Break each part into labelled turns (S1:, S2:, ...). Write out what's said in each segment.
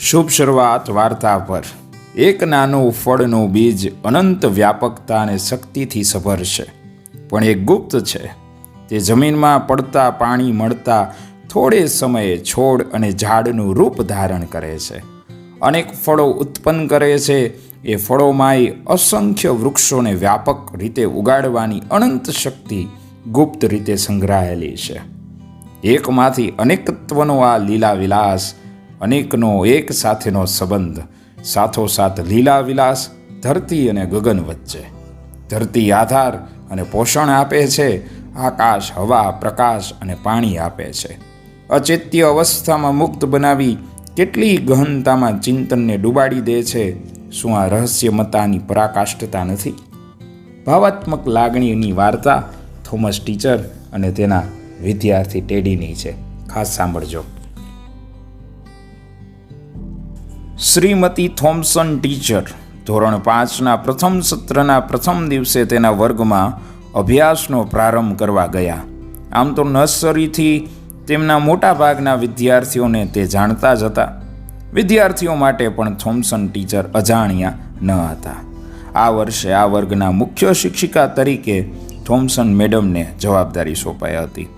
S1: શુભ શરૂઆત વાર્તા પર. એક નાનું ફળનું બીજ અનંત વ્યાપકતા અને શક્તિથી સભર છે. પણ એ ગુપ્ત છે. તે જમીનમાં પડતા પાણી મળતા થોડે સમયે છોડ અને ઝાડનું રૂપ ધારણ કરે છે. અનેક ફળો ઉત્પન્ન કરે છે. એ ફળોમાંય અસંખ્ય વૃક્ષોને વ્યાપક રીતે ઉગાડવાની અનંત શક્તિ ગુપ્ત રીતે સંગ્રહાયેલી છે. એકમાંથી અનેકત્વનો આ લીલા વિલાસ અનેકનો એક સાથેનો સંબંધ, સાથોસાથ લીલા વિલાસ ધરતી અને ગગન વચ્ચે. ધરતી આધાર અને પોષણ આપે છે, આકાશ, હવા, પ્રકાશ અને પાણી આપે છે. અચેત્ય અવસ્થામાં મુક્ત બનાવી કેટલી ગહનતામાં ચિંતનને ડૂબાડી દે છે, શું આ રહસ્યમતાની પરાકાષ્ઠતા નથી? ભાવાત્મક લાગણીની વાર્તા થોમસ ટીચર અને તેના વિદ્યાર્થી ટેડીની છે. ખાસ સાંભળજો. Shrimati Thompson teacher. ધોરણ પાંચના પ્રથમ સત્રના પ્રથમ દિવસે તેના વર્ગમાં અભ્યાસનો પ્રારંભ કરવા ગયા. આમ તો નર્સરીથી તેમના મોટાભાગના વિદ્યાર્થીઓને તે જાણતા જ હતા. વિદ્યાર્થીઓ માટે પણ થોમ્સન ટીચર અજાણ્યા ન હતા. આ વર્ષે આ વર્ગના મુખ્ય શિક્ષિકા તરીકે થોમ્સન મેડમને જવાબદારી સોંપાઈ હતી.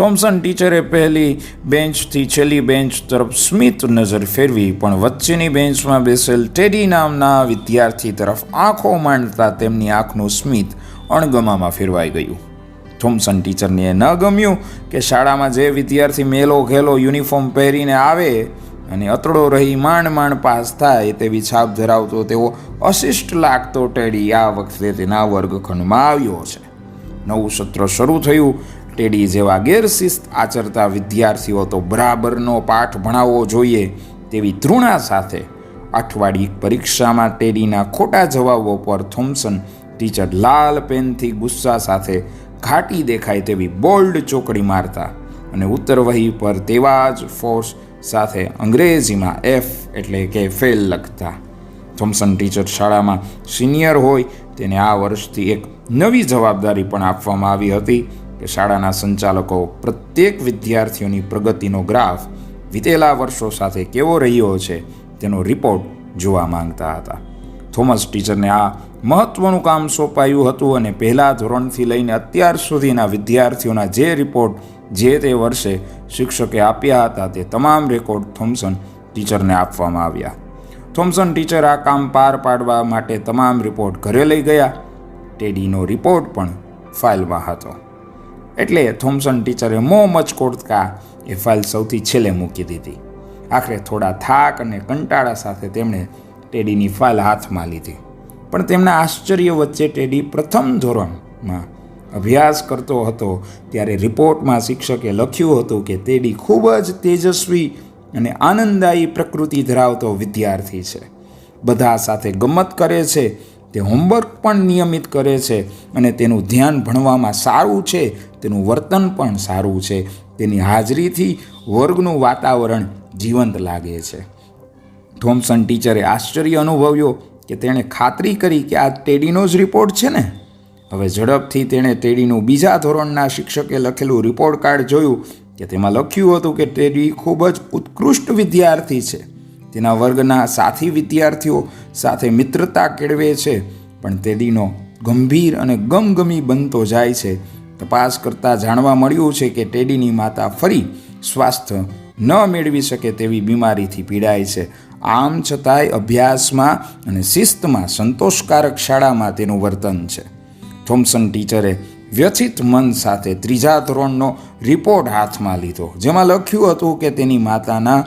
S1: થોમ્સન ટીચરે પહેલી બેન્ચથી છેલ્લી બેન્ચ તરફ સ્મિત નજર ફેરવી, પણ વચ્ચેની બેન્ચમાં બેસેલ ટેડી નામના વિદ્યાર્થી તરફ આંખો માંડતા તેમની આંખનું સ્મિત અણગમામાં ફેરવાઈ ગયું. થોમ્સન ટીચરને એ ન ગમ્યું કે શાળામાં જે વિદ્યાર્થી મેલો ઘેલો યુનિફોર્મ પહેરીને આવે અને અતડો રહી માંડ માંડ પાસ થાય તેવી છાપ ધરાવતો તેવો અશિષ્ટ લાગતો ટેડી આ વખતે તેના વર્ગખંડમાં આવ્યો છે. નવું સત્ર શરૂ થયું ટેડી જેવા ગેરશિસ્ત આચરતા વિદ્યાર્થીઓ તો બરાબરનો પાઠ ભણાવવો જોઈએ તેવી ધૃણા સાથે અઠવાડિયે પરીક્ષામાં ટેડીના ખોટા જવાબો પર થોમ્સન ટીચર લાલ પેનથી ગુસ્સા સાથે ઘાટી દેખાય તેવી બોલ્ડ ચોકડી મારતા અને ઉત્તર વહી પર તેવા જ ફોર્સ સાથે અંગ્રેજીમાં એફ એટલે કે ફેલ લખતા. થોમ્સન ટીચર શાળામાં સિનિયર હોય તેને આ વર્ષથી એક નવી જવાબદારી પણ આપવામાં આવી હતી. કે શાળાના સંચાલકો પ્રત્યેક વિદ્યાર્થીઓની પ્રગતિનો ગ્રાફ વિતેલા વર્ષો સાથે કેવો રહ્યો છે તેનો રિપોર્ટ જોવા માંગતા હતા. થોમસ ટીચરને આ મહત્વનું કામ સોંપાયું હતું અને પહેલા ધોરણથી લઈને અત્યાર સુધીના વિદ્યાર્થીઓના જે રિપોર્ટ જે તે વર્ષે શિક્ષકે આપ્યા હતા તે તમામ રેકોર્ડ થોમ્સન ટીચરને આપવામાં આવ્યા. થોમ્સન ટીચર આ કામ પાર પાડવા માટે તમામ રિપોર્ટ ઘરે લઈ ગયા. ટેડીનો રિપોર્ટ પણ ફાઇલમાં હતો. એટલે થોમ્સન ટીચરે મો મચકોડતા એ ફાઇલ સૌથી છેલ્લે મૂકી દીધી. આખરે થોડા થાક અને કંટાળા સાથે તેમણે ટેડીની ફાઇલ હાથમાં લીધી. પણ તેમના આશ્ચર્ય વચ્ચે ટેડી પ્રથમ ધોરણમાં અભ્યાસ કરતો હતો ત્યારે રિપોર્ટમાં શિક્ષકે લખ્યું હતું કે ટેડી ખૂબ જ તેજસ્વી અને આનંદદાયી પ્રકૃતિ ધરાવતો વિદ્યાર્થી છે. બધા સાથે ગમત કરે છે તે હોમવર્ક પણ નિયમિત કરે છે અને તેનું ધ્યાન ભણવામાં સારું છે, તેનું વર્તન પણ સારું છે. તેની હાજરીથી વર્ગનું વાતાવરણ જીવંત લાગે છે. થોમ્સન ટીચરે આશ્ચર્ય અનુભવ્યો કે તેણે ખાતરી કરી કે આ ટેડીનો જ રિપોર્ટ છે ને? હવે ઝડપથી તેણે ટેડીનું બીજા ધોરણના શિક્ષકે લખેલું રિપોર્ટ કાર્ડ જોયું કે તેમાં લખ્યું હતું કે ટેડી ખૂબ જ ઉત્કૃષ્ટ વિદ્યાર્થી છે. તેના વર્ગના સાથી વિદ્યાર્થીઓ સાથે મિત્રતા કેળવે છે, પણ ટેડીનો ગંભીર અને ગમગમી બનતો જાય છે. તપાસ કરતાં જાણવા મળ્યું છે કે ટેડીની માતા ફરી સ્વાસ્થ્ય ન મેળવી શકે તેવી બીમારીથી પીડાય છે. આમ છતાંય અભ્યાસમાં અને શિસ્તમાં સંતોષકારક શાળામાં તેનું વર્તન છે. થોમ્સન ટીચરે વ્યથિત મન સાથે ત્રીજા ધોરણનો રિપોર્ટ હાથમાં લીધો, જેમાં લખ્યું હતું કે તેની માતાના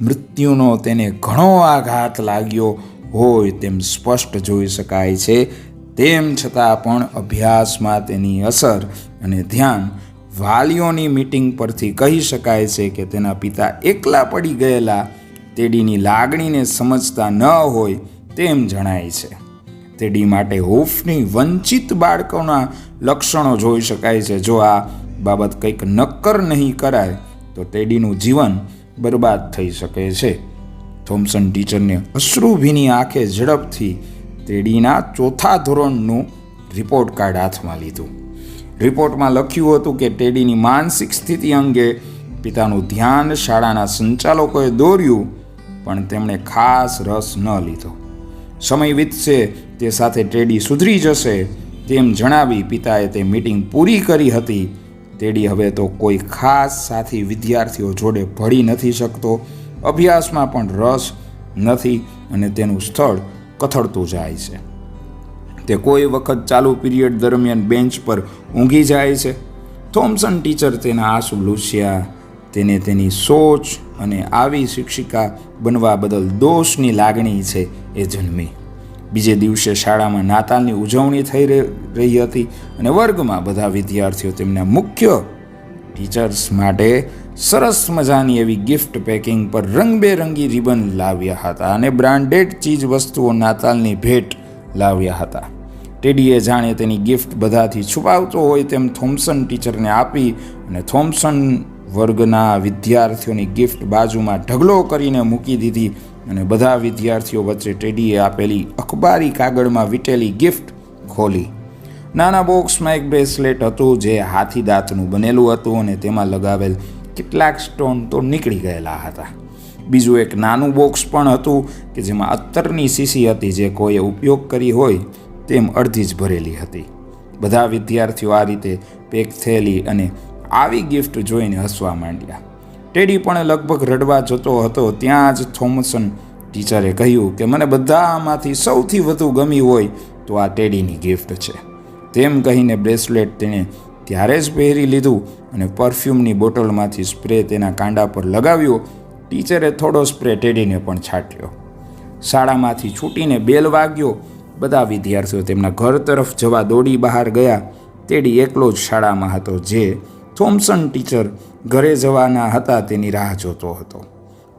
S1: મૃત્યુનો તેને ઘણો આઘાત લાગ્યો હોય તેમ સ્પષ્ટ જોઈ શકાય છે. તેમ છતાં પણ અભ્યાસમાં તેની અસર અને ધ્યાન વાલીઓની મીટિંગ પરથી કહી શકાય છે કે તેના પિતા એકલા પડી ગયેલા, તેડીની લાગણીને સમજતા ન હોય તેમ જણાય છે. તેડી માટે હૂફની વંચિત બાળકોના લક્ષણો જોઈ શકાય છે. જો આ બાબત કંઈક નક્કર નહીં કરાય, તો તેડીનું જીવન બરબાદ થઈ શકે છે. થોમ્સન ટીચરને અશ્રુભીની આંખે ઝડપથી તેડીના ચોથા ધોરણનું રિપોર્ટ કાર્ડ હાથમાં લીધું. રિપોર્ટમાં લખ્યું હતું કે ટેડીની માનસિક સ્થિતિ અંગે પિતાનું ધ્યાન શાળાના સંચાલકોએ દોર્યું, પણ તેમણે ખાસ રસ ન લીધો. સમય વીતશે, તે સાથે ટેડી સુધરી જશે, તેમ જણાવી પિતાએ તે મીટિંગ પૂરી કરી હતી ટેડી હવે તો કોઈ ખાસ સાથી વિદ્યાર્થીઓ જોડે ભળી નથી શકતો. અભ્યાસમાં પણ રસ નથી અને તેનું સ્થળ કથળતું જાય છે. તે કોઈ વખત ચાલુ પીરિયડ દરમિયાન બેન્ચ પર ઊંઘી જાય છે. થોમ્સન ટીચર તેના આંસુ લૂસ્યા. તેને તેની સોચ અને આવી શિક્ષિકા બનવા બદલ દોષની લાગણી છે એ જન્મી. બીજે દિવસે શાળામાં નાતાલની ઉજવણી થઈ રહી હતી અને વર્ગમાં બધા વિદ્યાર્થીઓ તેમના મુખ્ય ટીચર્સ માટે સરસ મજાની એવી ગિફ્ટ પેકિંગ પર રંગબેરંગી રિબન લાવ્યા હતા અને બ્રાન્ડેડ ચીજ વસ્તુઓ નાતાલની ભેટ લાવ્યા હતા. ટેડીએ જાણે તેની ગિફ્ટ બધાથી છુપાવતો હોય તેમ થોમ્સન ટીચરને આપી અને થોમ્સન વર્ગના વિદ્યાર્થીઓની ગિફ્ટ બાજુમાં ઢગલો કરીને મૂકી દીધી અને બધા વિદ્યાર્થીઓ વચ્ચે ટેડીએ આપેલી અખબારી કાગળમાં વીટેલી ગિફ્ટ ખોલી. નાના બોક્સમાં એક બ્રેસલેટ હતું જે હાથી દાંતનું બનેલું હતું અને તેમાં લગાવેલ કેટલાક સ્ટોન તો નીકળી ગયેલા હતા. બીજું એક નાનું બોક્સ પણ હતું કે જેમાં અત્તરની શીશી હતી જે કોઈએ ઉપયોગ કરી હોય તેમ અડધી જ ભરેલી હતી. બધા વિદ્યાર્થીઓ આ રીતે પેક થયેલી અને આવી ગિફ્ટ જોઈને હસવા માંડ્યા. ટેડી પણ લગભગ રડવા જતો હતો, ત્યાં જ થોમસન ટીચરે કહ્યું કે મને બધામાંથી સૌથી વધુ ગમી હોય તો આ ટેડીની ગિફ્ટ છે. તેમ કહીને બ્રેસલેટ તેણે ત્યારે જ પહેરી લીધું અને પરફ્યુમની બોટલમાંથી સ્પ્રે તેના કાંડા પર લગાવ્યો. ટીચરે થોડો સ્પ્રે ટેડીને પણ છાંટ્યો. શાળામાંથી છૂટીને બેલ વાગ્યો. બધા વિદ્યાર્થીઓ તેમના ઘર તરફ જવા દોડી બહાર ગયા. તેડી એકલો જ શાળામાં હતો, જે થોમ્સન ટીચર ઘરે જવાના હતા, તેની રાહ જોતો હતો.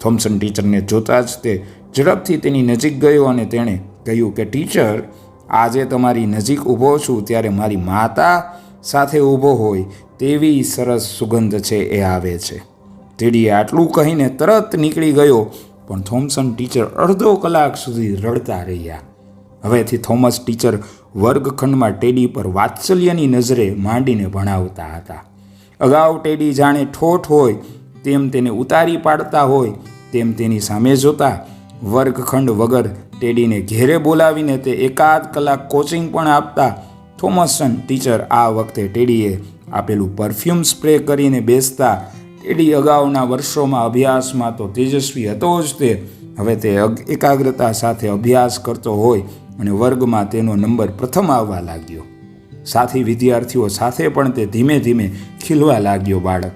S1: થોમ્સન ટીચરને જોતાં જ તે ઝડપથી તેની નજીક ગયો અને તેણે કહ્યું કે, ટીચર, આજે તમારી નજીક ઊભો છું, ત્યારે મારી માતા સાથે ઊભો હોય, તેવી સરસ સુગંધ છે, એ આવે છે. ટેડીએ આટલું કહીને તરત નીકળી ગયો, પણ થોમ્સન ટીચર અડધો કલાક સુધી રડતા રહ્યા. હવેથી થોમસ ટીચર વર્ગખંડમાં ટેડી પર વાત્સલ્યની નજરે માંડીને ભણાવતા હતા. અગાઉ ટેડી જાણે ઠોઠ હોય, તેમ તેને ઉતારી પાડતા હોય, તેમ તેની સામે જોતા વર્ગખંડ વગર ટેડીને ઘેરે બોલાવીને તે એકાદ કલાક કોચિંગ પણ આપતા થોમસન ટીચર આ વખતે ટેડીએ આપેલું પરફ્યુમ સ્પ્રે કરીને બેસતા ટેડી અગાઉના વર્ષોમાં અભ્યાસમાં તો તેજસ્વી હતો જ તે. હવે તે એકાગ્રતા સાથે અભ્યાસ કરતો હોય અને વર્ગમાં તેનો નંબર પ્રથમ આવવા લાગ્યો. સાથી વિદ્યાર્થીઓ સાથે પણ તે ધીમે ધીમે ખીલવા લાગ્યો બાળક.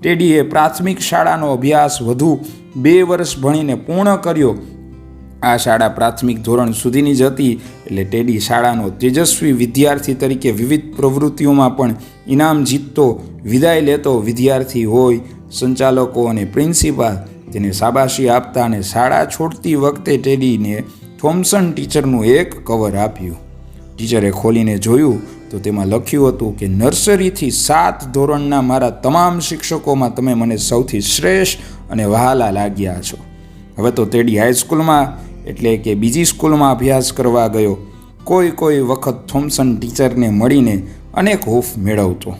S1: ટેડીએ પ્રાથમિક શાળાનો અભ્યાસ વધુ બે વર્ષ ભણીને પૂર્ણ કર્યો. આ શાળા પ્રાથમિક ધોરણ સુધીની જ હતી એટલે ટેડી શાળાનો તેજસ્વી વિદ્યાર્થી તરીકે વિવિધ પ્રવૃત્તિઓમાં પણ ઇનામ જીતતો, વિદાય લેતો વિદ્યાર્થી હોય, સંચાલકો અને પ્રિન્સિપાલ તેને શાબાશી આપતા અને શાળા છોડતી વખતે ટેડીને થોમ્સન ટીચરનું એક કવર આપ્યું. ટીચરે ખોલીને જોયું તો તેમાં લખ્યું હતું કે, નર્સરીથી સાત ધોરણના મારા તમામ શિક્ષકોમાં તમે મને સૌથી શ્રેષ્ઠ અને વહાલા લાગ્યા છો. હવે તો તેડી હાઈસ્કૂલમાં એટલે કે બીજી સ્કૂલમાં અભ્યાસ કરવા ગયો. કોઈ કોઈ વખત થોમ્સન ટીચરને મળીને અનેક હૂફ મેળવતો.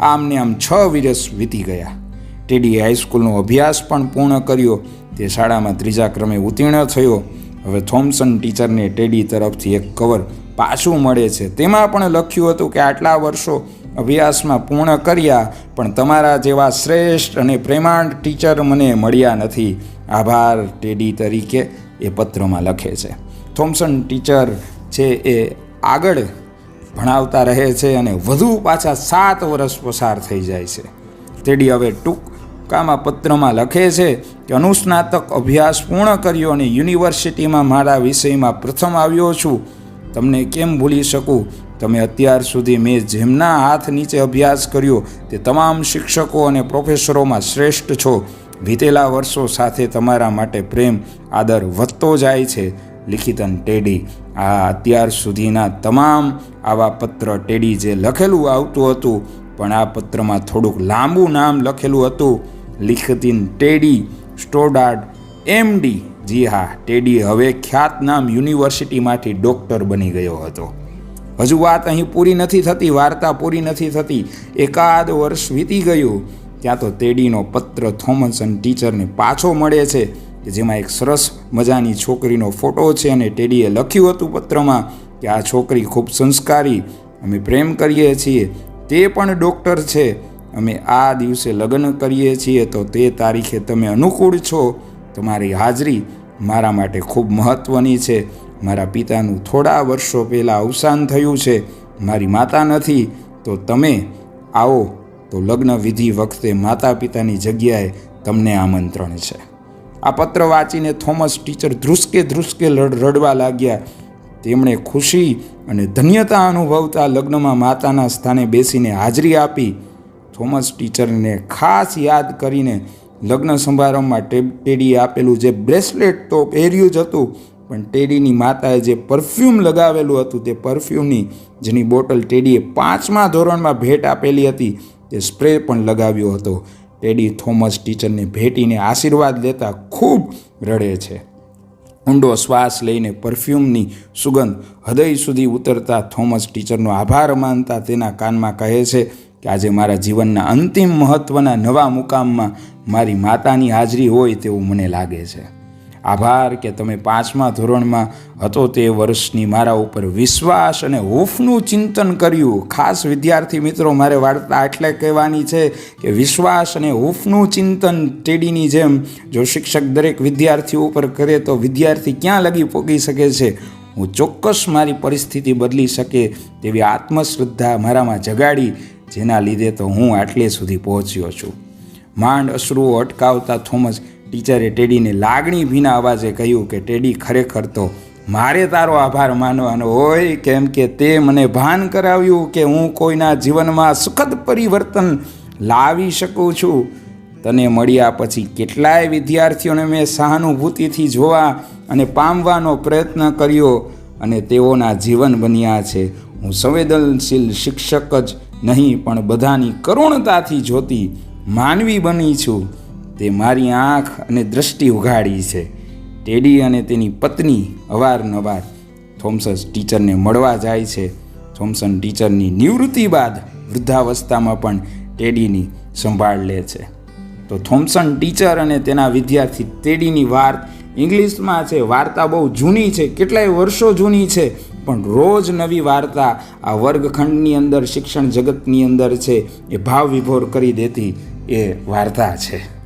S1: આમને આમ છ વર્ષ વીતી ગયા. ટેડી હાઈસ્કૂલનો અભ્યાસ પણ પૂર્ણ કર્યો. તે શાળામાં ત્રીજા ક્રમે ઉત્તીર્ણ થયો. હવે થોમ્સન ટીચરને ટેડી તરફથી એક કવર પાછું મળે છે. તેમાં પણ લખ્યું હતું કે આટલા વર્ષો અભ્યાસમાં પૂર્ણ કર્યા, પણ તમારા જેવા શ્રેષ્ઠ અને પ્રેમાળ ટીચર મને મળ્યા નથી. આભાર, ટેડી તરીકે એ પત્રમાં લખે છે. થોમ્સન ટીચર છે એ આગળ ભણાવતા રહે છે અને વધુ પાછા સાત વર્ષ પસાર થઈ જાય છે. તેડી હવે ટૂંકામાં પત્રમાં લખે છે કે અનુસ્નાતક અભ્યાસ પૂર્ણ કર્યો અને યુનિવર્સિટીમાં મારા વિષયમાં પ્રથમ આવ્યો છું. તમને કેમ ભૂલી શકું? તમે અત્યાર સુધી મેં જેમના હાથ નીચે અભ્યાસ કર્યો, તે તમામ શિક્ષકો અને પ્રોફેસરોમાં શ્રેષ્ઠ છો. વીતેલા વર્ષો સાથે તમારા માટે પ્રેમ, આદર વધતો જાય છે. લિખિતન ટેડી, આ અત્યાર સુધીના તમામ આવા પત્ર ટેડી જે લખેલું આવતું હતું, પણ આ પત્રમાં થોડુંક લાંબુ નામ લખેલું હતું. લિખિતિન ટેડી, સ્ટોડાર્ડ એમડી જી હા, ટેડી હવે ખ્યાતનામ યુનિવર્સિટીમાંથી ડૉક્ટર બની ગયો હતો. હજુ વાત અહીં પૂરી નથી થતી, વાર્તા પૂરી નથી થતી. એકાદ વર્ષ વીતી ગયું, ત્યાં તો તેડીનો પત્ર થોમસન ટીચરને પાછો મળે છે, કે જેમાં એક સરસ મજાની છોકરીનો ફોટો છે અને ટેડીએ લખ્યું હતું પત્રમાં કે આ છોકરી ખૂબ સંસ્કારી, અમે પ્રેમ કરીએ છીએ, તે પણ ડૉક્ટર છે, અમે આ દિવસે લગ્ન કરીએ છીએ, તો તે તારીખે તમે અનુકૂળ છો, તમારી હાજરી મારા માટે ખૂબ મહત્ત્વની છે. મારા પિતાનું થોડા વર્ષો પહેલાં અવસાન થયું છે. મારી માતા નથી, તો તમે આવો. તો લગ્ન વિધિ વખતે માતા પિતાની જગ્યાએ તમને આમંત્રણ છે. આ પત્ર વાંચીને થોમસ ટીચર ધ્રુસકે ધ્રુસકે રડવા લાગ્યા. તેમણે ખુશી અને ધન્યતા અનુભવતા લગ્નમાં માતાના સ્થાને બેસીને હાજરી આપી. થોમસ ટીચરને ખાસ યાદ કરીને લગ્ન સમારંભમાં ટેડીએ આપેલું જે બ્રેસલેટ તો પહેર્યું જ હતું, પણ ટેડીની માતાએ જે પરફ્યુમ લગાવેલું હતું તે પરફ્યુમની, જેની બોટલ ટેડીએ પાંચમા ધોરણમાં ભેટ આપેલી હતી, તે સ્પ્રે પણ લગાવ્યો હતો. ટેડી થોમસ ટીચરને ભેટીને આશીર્વાદ લેતા ખૂબ રડે છે. ઊંડો શ્વાસ લઈને પરફ્યુમની સુગંધ હૃદય સુધી ઉતરતા થોમસ ટીચરનો આભાર માનતા તેના કાનમાં કહે છે કે આજે મારા જીવનના અંતિમ મહત્ત્વના નવા મુકામમાં મારી માતાની હાજરી હોય તેવું મને લાગે છે. આભાર કે તમે પાંચમા ધોરણમાં હતો તે વર્ષની મારા ઉપર વિશ્વાસ અને હૂફનું ચિંતન કર્યું. ખાસ વિદ્યાર્થી મિત્રો, મારે વાર્તા એટલે કહેવાની છે કે વિશ્વાસ અને હૂફનું ચિંતન ટેડીની જેમ જો શિક્ષક દરેક વિદ્યાર્થીઓ ઉપર કરે તો વિદ્યાર્થી ક્યાં લગી પોગી શકે છે? હું ચોક્કસ મારી પરિસ્થિતિ બદલી શકે તેવી આત્મશ્રદ્ધા મારામાં જગાડી જેના લીધે તો હું આટલે સુધી પહોંચ્યો છું. માંડ અશ્રુઓ અટકાવતા થોમસ ટીચરે ટેડીને લાગણી ભીના અવાજે કહ્યું કે, ટેડી, ખરેખર તો મારે તારો આભાર માનવાનો હોય કેમ કે તે મને ભાન કરાવ્યું કે હું કોઈના જીવનમાં સુખદ પરિવર્તન લાવી શકું છું. તને મળ્યા પછી કેટલાય વિદ્યાર્થીઓને મેં સહાનુભૂતિથી જોવા અને પામવાનો પ્રયત્ન કર્યો અને તેઓના જીવન બન્યા છે. હું સંવેદનશીલ શિક્ષક જ નહીં, પણ બધાની કરુણતાથી જોતી માનવી બની છું. તે મારી આંખ અને દ્રષ્ટિ ઉઘાડી છે. ટેડી અને તેની પત્ની અવારનવાર થોમ્સસ ટીચરને મળવા જાય છે. થોમ્સન ટીચરની નિવૃત્તિ બાદ વૃદ્ધાવસ્થામાં પણ ટેડીની સંભાળ લે છે. તો થોમ્સન ટીચર અને તેના વિદ્યાર્થી ટેડીની વાત ઇંગ્લિશમાં છે. વાર્તા બહુ જૂની છે. કેટલાય વર્ષો જૂની છે. પણ રોજ નવી વાર્તા આ વર્ગખંડની અંદર, શિક્ષણ જગતની અંદર છે એ ભાવ વિભોર કરી દેતી એ વાર્તા છે.